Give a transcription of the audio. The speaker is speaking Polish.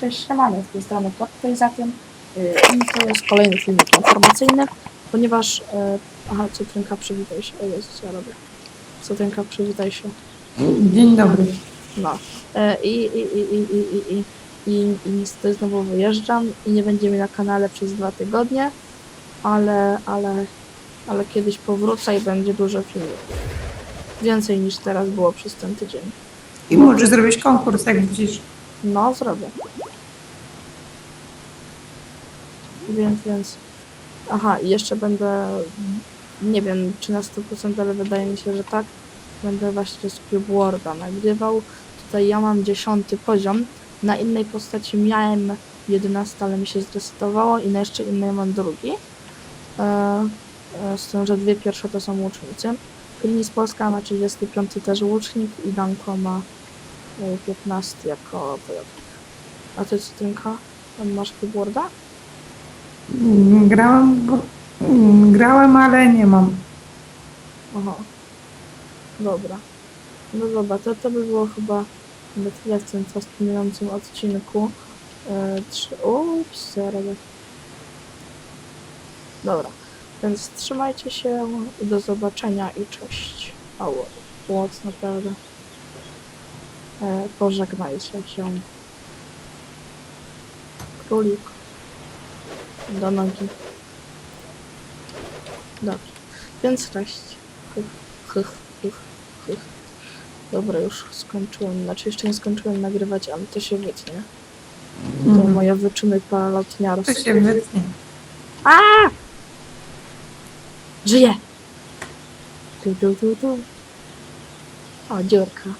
Cześć, siemano, z tej strony Portfej zatem yy, i to jest kolejny filmik informacyjny, ponieważ... Yy, aha, Cytrynka, przywitaj się. O Jezus, ja robię. Cytrynka, przywitaj się. Dzień dobry. No. E, I, i, i, i, i, i, i, i, i niestety znowu wyjeżdżam i nie będzie mnie na kanale przez dwa tygodnie, ale, ale, ale kiedyś powrócę i będzie dużo filmików. Więcej niż teraz było przez ten tydzień. I może zrobić konkurs, jak widzisz. No, zrobię. Więc, więc. Aha, i jeszcze będę. Nie wiem, czy na 100%, ale wydaje mi się, że tak. Będę właśnie z Worda nagrywał. Tutaj ja mam 10 poziom. Na innej postaci miałem 11, ale mi się zresetowało i na jeszcze innej mam drugi. E, e, z tym, że dwie pierwsze to są łucznicy. Klinis Polska ma 35 też łucznik i Danko ma e, 15 jako wojownik. A ty Cytrynka? Masz keyboarda? Grałem, grałem, ale nie mam. Aha. Dobra. No dobra, to, to by było chyba tyle w tym fascynującym odcinku. E, trzy... Ups, zaraz. Dobra. Więc trzymajcie się do zobaczenia i cześć. A łoc naprawdę. E, pożegnajcie się. Królik. Do nogi. Dobrze. Więc cześć. Hych, hych, hych. Dobra, już skończyłem. Znaczy jeszcze nie skończyłem nagrywać, ale to się wytnie. To Mhm. moje wyczyny. To się wytnie. A! Żyję! Tu, tu, tu, tu. O, dziurka.